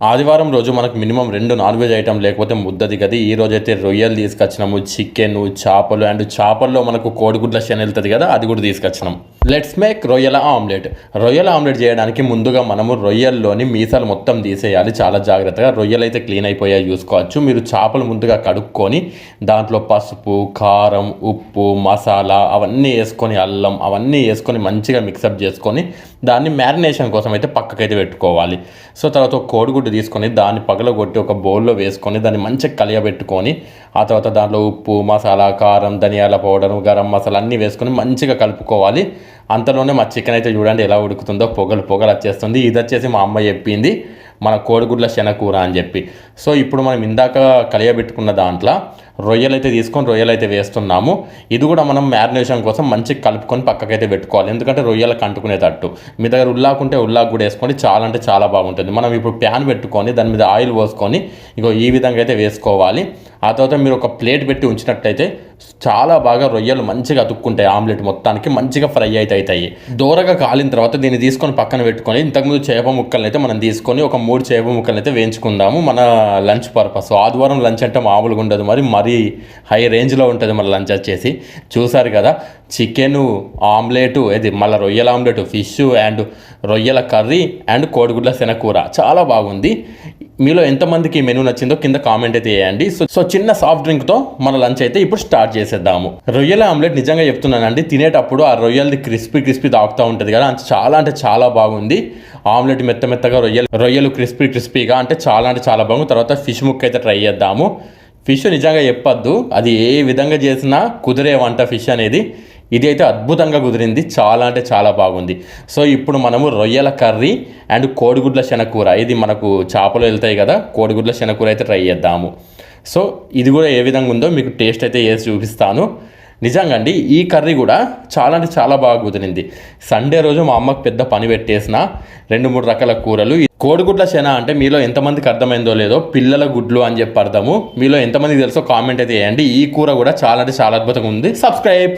ఆదివారం రోజు మనకు మినిమం రెండు నాన్ వెజ్ ఐటమ్ లేకపోతే ముద్దది కదా ఈ రోజు అయితే రొయ్యలు తీసుకొచ్చినాము చికెన్ చేపలు అండ్ చేపల్లో మనకు కోడిగుడ్ల శని వెళ్తుంది కదా అది కూడా తీసుకొచ్చినాం. లెట్స్ మేక్ రొయ్యల ఆమ్లెట్ రొయ్యల ఆమ్లెట్ చేయడానికి ముందుగా మనము రొయ్యల్లోని మీసాలు మొత్తం తీసేయాలి. చాలా జాగ్రత్తగా రొయ్యలు అయితే క్లీన్ అయిపోయాయి చూసుకోవచ్చు మీరు చేపలు ముందుగా కడుక్కొని దాంట్లో పసుపు కారం ఉప్పు మసాలా అవన్నీ వేసుకొని అల్లం అవన్నీ వేసుకొని మంచిగా మిక్సప్ చేసుకొని దాన్ని మ్యారినేషన్ కోసం అయితే పక్కకైతే పెట్టుకోవాలి. సో తర్వాత ఒక కోడిగుడ్డు తీసుకొని దాన్ని పగలగొట్టి ఒక బౌల్లో వేసుకొని దాన్ని మంచిగా కలియబెట్టుకొని ఆ తర్వాత దాంట్లో ఉప్పు మసాలా కారం ధనియాల పౌడర్ గరం మసాలా అన్నీ వేసుకొని మంచిగా కలుపుకోవాలి. అంతలోనే మా చికెన్ అయితే చూడండి ఎలా ఉడుకుతుందో పొగలు పొగలు వచ్చేస్తుంది. ఇది వచ్చేసి మా అమ్మ చెప్పింది మన కోడిగుడ్ల శనకూర అని చెప్పి. సో ఇప్పుడు మనం ఇందాక కలియబెట్టుకున్న దాంట్లో రొయ్యలు అయితే తీసుకొని రొయ్యలు అయితే వేస్తున్నాము. ఇది కూడా మనం మ్యారినేషన్ కోసం మంచిగా కలుపుకొని పక్కకైతే పెట్టుకోవాలి. ఎందుకంటే రొయ్యలకు అంటుకునేటట్టు మీ దగ్గర ఉల్లాకుంటే ఉల్లాకు కూడా వేసుకొని చాలా అంటే చాలా బాగుంటుంది. మనం ఇప్పుడు ప్యాన్ పెట్టుకొని దాని మీద ఆయిల్ పోసుకొని ఇగో ఈ విధంగా అయితే వేసుకోవాలి. ఆ తర్వాత మీరు ఒక ప్లేట్ పెట్టి ఉంచినట్టయితే చాలా బాగా రొయ్యలు మంచిగా అతుక్కుంటాయి ఆమ్లెట్ మొత్తానికి. మంచిగా ఫ్రై అయితే అవుతాయి. దూరగా కాలిన తర్వాత దీన్ని తీసుకొని పక్కన పెట్టుకొని ఇంతకుముందు చేప ముక్కల్ని అయితే మనం తీసుకొని ఒక మూడు చేప ముక్కలు అయితే వేయించుకుందాము. మన లంచ్ పర్పస్. ఆదివారం లంచ్ అంటే మామూలుగా ఉండదు. మరి మరీ హై రేంజ్లో ఉంటుంది మన లంచ్ వచ్చేసి. చూసారు కదా చికెను ఆమ్లెటు ఇది మళ్ళీ రొయ్యల ఆమ్లెట్ ఫిష్ అండ్ రొయ్యల కర్రీ అండ్ కోడిగుడ్ల శనకూర చాలా బాగుంది. మీలో ఎంతమందికి మెనూ నచ్చిందో కింద కామెంట్ అయితే చేయండి. సో సో చిన్న సాఫ్ట్ డ్రింక్తో మన లంచ్ అయితే ఇప్పుడు స్టార్ట్ చేసేద్దాము. రొయ్యల ఆమ్లెట్ నిజంగా చెప్తున్నానండి. తినేటప్పుడు ఆ రొయ్యలది క్రిస్పీ క్రిస్పీ తాగుతూ ఉంటుంది కదా. చాలా అంటే చాలా బాగుంది. ఆమ్లెట్ మెత్త మెత్తగా రొయ్యలు రొయ్యలు క్రిస్పీ క్రిస్పీగా అంటే చాలా అంటే చాలా బాగుంది. తర్వాత ఫిష్ ముక్క అయితే ట్రై చేద్దాము. ఫిష్ నిజంగా చెప్పొద్దు. అది ఏ విధంగా చేసినా కుదిరే వంట ఫిష్ అనేది. ఇది అయితే అద్భుతంగా కుదిరింది. చాలా అంటే చాలా బాగుంది. సో ఇప్పుడు మనము రొయ్యల కర్రీ అండ్ కోడిగుడ్ల శనకూర ఇది మనకు చేపలు వెళ్తాయి కదా. కోడిగుడ్ల శనకూర అయితే ట్రై చేద్దాము. సో ఇది కూడా ఏ విధంగా ఉందో మీకు టేస్ట్ అయితే వేసి చూపిస్తాను. నిజంగా అండి ఈ కర్రీ కూడా చాలా అంటే చాలా బాగా కుదిరింది. సండే రోజు మా అమ్మకు పెద్ద పని పెట్టేసిన రెండు మూడు రకాల కూరలు. కోడిగుడ్ల శన అంటే మీలో ఎంతమందికి అర్థమైందో లేదో పిల్లల గుడ్లు అని చెప్పి అర్థము. మీలో ఎంతమందికి తెలుసో కామెంట్ అయితే చేయండి. ఈ కూర కూడా చాలా అంటే చాలా అద్భుతంగా ఉంది. సబ్స్క్రైబ్!